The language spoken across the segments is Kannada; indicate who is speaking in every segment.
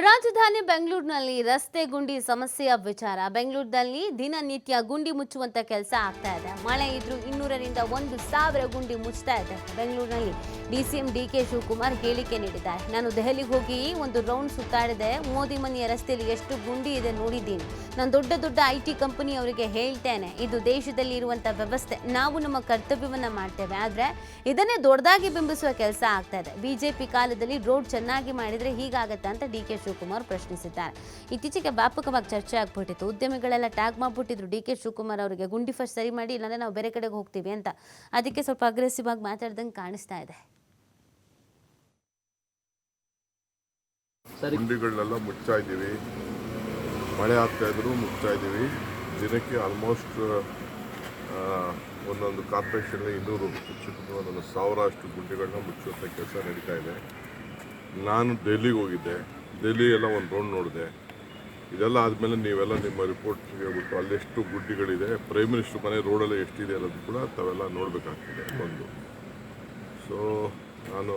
Speaker 1: ರಾಜಧಾನಿ ಬೆಂಗಳೂರಿನಲ್ಲಿ ರಸ್ತೆ ಗುಂಡಿ ಸಮಸ್ಯೆಯ ವಿಚಾರ. ಬೆಂಗಳೂರಿನಲ್ಲಿ ದಿನನಿತ್ಯ ಗುಂಡಿ ಮುಚ್ಚುವಂತ ಕೆಲಸ ಆಗ್ತಾ ಇದೆ. ಮಳೆ ಇದ್ರೂ ಇನ್ನೂರರಿಂದ ಒಂದು ಸಾವಿರ ಗುಂಡಿ ಮುಚ್ತಾ ಇದೆ ಬೆಂಗಳೂರಿನಲ್ಲಿ ಎಂ ಡಿ ಕೆ ಶಿವಕುಮಾರ್ ಹೇಳಿಕೆ ನೀಡಿದ್ದಾರೆ. ನಾನು ದೆಹಲಿಗೆ ಹೋಗಿ ಒಂದು ರೌಂಡ್ ಸುತ್ತಾಡಿದೆ. ಮೋದಿ ಮನೆಯ ರಸ್ತೆಯಲ್ಲಿ ಎಷ್ಟು ಗುಂಡಿ ಇದೆ ನೋಡಿದ್ದೀನಿ. ನಾನು ದೊಡ್ಡ ದೊಡ್ಡ ಐ ಟಿ ಕಂಪನಿಯವರಿಗೆ ಹೇಳ್ತೇನೆ. ಇದು ದೇಶದಲ್ಲಿ ಇರುವಂಥ ವ್ಯವಸ್ಥೆ. ನಾವು ನಮ್ಮ ಕರ್ತವ್ಯವನ್ನು ಮಾಡ್ತೇವೆ. ಆದ್ರೆ ಇದನ್ನೇ ದೊಡ್ಡದಾಗಿ ಬಿಂಬಿಸುವ ಕೆಲಸ ಆಗ್ತಾ ಇದೆ. ಬಿಜೆಪಿ ಕಾಲದಲ್ಲಿ ರೋಡ್ ಚೆನ್ನಾಗಿ ಮಾಡಿದ್ರೆ ಹೀಗಾಗತ್ತೆ ಅಂತ ಡಿ ಕೆ ಶಿವಕುಮಾರ್ ಪ್ರಶ್ನಿಸಿದ್ದಾರೆ. ಇತ್ತೀಚೆಗೆ ವ್ಯಾಪಕವಾಗಿ ಚರ್ಚೆ ಆಗ್ಬಿಟ್ಟಿತ್ತು. ಉದ್ಯಮಿಗಳೆಲ್ಲ ಟ್ಯಾಗ್ ಮಾಡಿಬಿಟ್ಟಿದ್ರು. ಡಿ ಕೆ ಶಿವಕುಮಾರ್ ಅವರಿಗೆ ಗುಂಡಿ ಫಸ್ಟ್ ಸರಿ ಮಾಡಿ, ಇಲ್ಲಾಂದರೆ ನಾವು ಬೇರೆ ಕಡೆಗೆ ಹೋಗ್ತೀವಿ ಅಂತ. ಅದಕ್ಕೆ ಸ್ವಲ್ಪ ಅಗ್ರೆಸಿವ್ ಆಗಿ ಮಾತಾಡ್ದಂಗೆ ಕಾಣಿಸ್ತಾ ಇದೆ.
Speaker 2: ಗುಂಡಿಗಳನ್ನೆಲ್ಲ ಮುಚ್ತಾ ಇದ್ದೀವಿ. ಮಳೆ ಆಗ್ತಾ ಇದ್ರು ಮುಚ್ತಾ ಇದ್ದೀವಿ. ದಿನಕ್ಕೆ ಆಲ್ಮೋಸ್ಟ್ ಒಂದೊಂದು ಕಾರ್ಪೊರೇಷನ್ಲಿ ಇನ್ನೂರು ಹೆಚ್ಚು ಒಂದೊಂದು ಸಾವಿರ ಅಷ್ಟು ಗುಂಡಿಗಳನ್ನ ಮುಚ್ಚುವಂಥ ಕೆಲಸ ನಡೀತಾ ಇದೆ. ನಾನು ಡೆಲ್ಲಿಗೆ ಹೋಗಿದ್ದೆ. ಡೆಲ್ಲಿ ಎಲ್ಲ ಒಂದು ರೌಂಡ್ ನೋಡಿದೆ. ಇದೆಲ್ಲ ಆದಮೇಲೆ ನೀವೆಲ್ಲ ನಿಮ್ಮ ರಿಪೋರ್ಟ್ ಹೇಳ್ಬಿಟ್ಟು ಅಲ್ಲೆಷ್ಟು ಗುಡ್ಡಿಗಳಿದೆ ಪ್ರೈಮ್ ಮಿನಿಸ್ಟ್ರ್ ಮನೆ ರೋಡಲ್ಲಿ ಎಷ್ಟಿದೆ ಅನ್ನೋದು ಕೂಡ ತಾವೆಲ್ಲ ನೋಡಬೇಕಾಗ್ತದೆ ಒಂದು. ಸೊ ನಾನು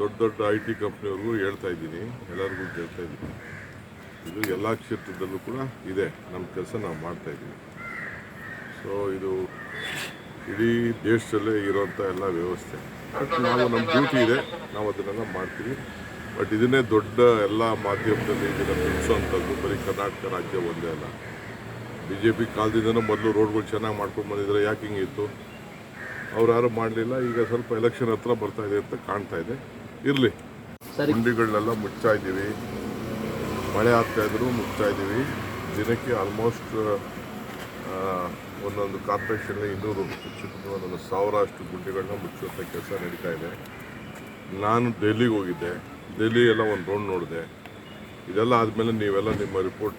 Speaker 2: ದೊಡ್ಡ ದೊಡ್ಡ ಐ ಟಿ ಕಂಪ್ನಿಯವ್ರಿಗೂ ಹೇಳ್ತಾ ಇದ್ದೀನಿ, ಎಲ್ಲರಿಗೂ ಹೇಳ್ತಾ ಇದ್ದೀನಿ. ಇದು ಎಲ್ಲ ಕ್ಷೇತ್ರದಲ್ಲೂ ಕೂಡ ಇದೆ ನಮ್ಮ ಕೆಲಸ ನಾವು ಮಾಡ್ತಾ ಇದ್ದೀವಿ. ಸೊ ಇದು ಇಡೀ ದೇಶದಲ್ಲೇ ಇರೋಂಥ ಎಲ್ಲ ವ್ಯವಸ್ಥೆ. ನಾವು ನಮ್ಮ ಡ್ಯೂಟಿ ಇದೆ, ನಾವು ಅದನ್ನೆಲ್ಲ ಮಾಡ್ತೀವಿ. ಬಟ್ ಇದನ್ನೇ ದೊಡ್ಡ ಎಲ್ಲ ಮಾಧ್ಯಮದಲ್ಲಿ ಇದನ್ನು ಬಿಡಿಸೋವಂಥದ್ದು. ಬರೀ ಕರ್ನಾಟಕ ರಾಜ್ಯ ಒಂದೇ ಅಲ್ಲ. ಬಿ ಜೆ ಪಿ ಕಾಲದಿಂದನೂ ಮೊದಲು ರೋಡ್ಗಳು ಚೆನ್ನಾಗಿ ಮಾಡ್ಕೊಂಡು ಬಂದಿದ್ದಾರೆ ಯಾಕೆ ಹಿಂಗಿತ್ತು ಅವ್ರು ಯಾರು ಮಾಡಲಿಲ್ಲ. ಈಗ ಸ್ವಲ್ಪ ಎಲೆಕ್ಷನ್ ಹತ್ರ ಬರ್ತಾ ಇದೆ ಅಂತ ಕಾಣ್ತಾ ಇದೆ. ಇರಲಿ. ಗುಂಡಿಗಳನ್ನೆಲ್ಲ ಮುಚ್ತಾ ಇದ್ದೀವಿ. ಮಳೆ ಆಗ್ತಾಯಿದ್ರು ಮುಚ್ತಾ ಇದ್ದೀವಿ. ದಿನಕ್ಕೆ ಆಲ್ಮೋಸ್ಟ್ ಒಂದೊಂದು ಕಾರ್ಪೊರೇಷನ್ ಇನ್ನೂರು ಒಂದೊಂದು ಸಾವಿರ ಅಷ್ಟು ಗುಂಡಿಗಳನ್ನ ಮುಚ್ಚುವಂಥ ಕೆಲಸ ನಡೀತಾ ಇದೆ. ನಾನು ಡೆಲ್ಲಿಗೆ ಹೋಗಿದ್ದೆ. ಡೆಲ್ಲಿ ಎಲ್ಲ ಒಂದು ರೌಂಡ್ ನೋಡಿದೆ. ಇದೆಲ್ಲ ಆದಮೇಲೆ ನೀವೆಲ್ಲ ನಿಮ್ಮ ರಿಪೋರ್ಟ್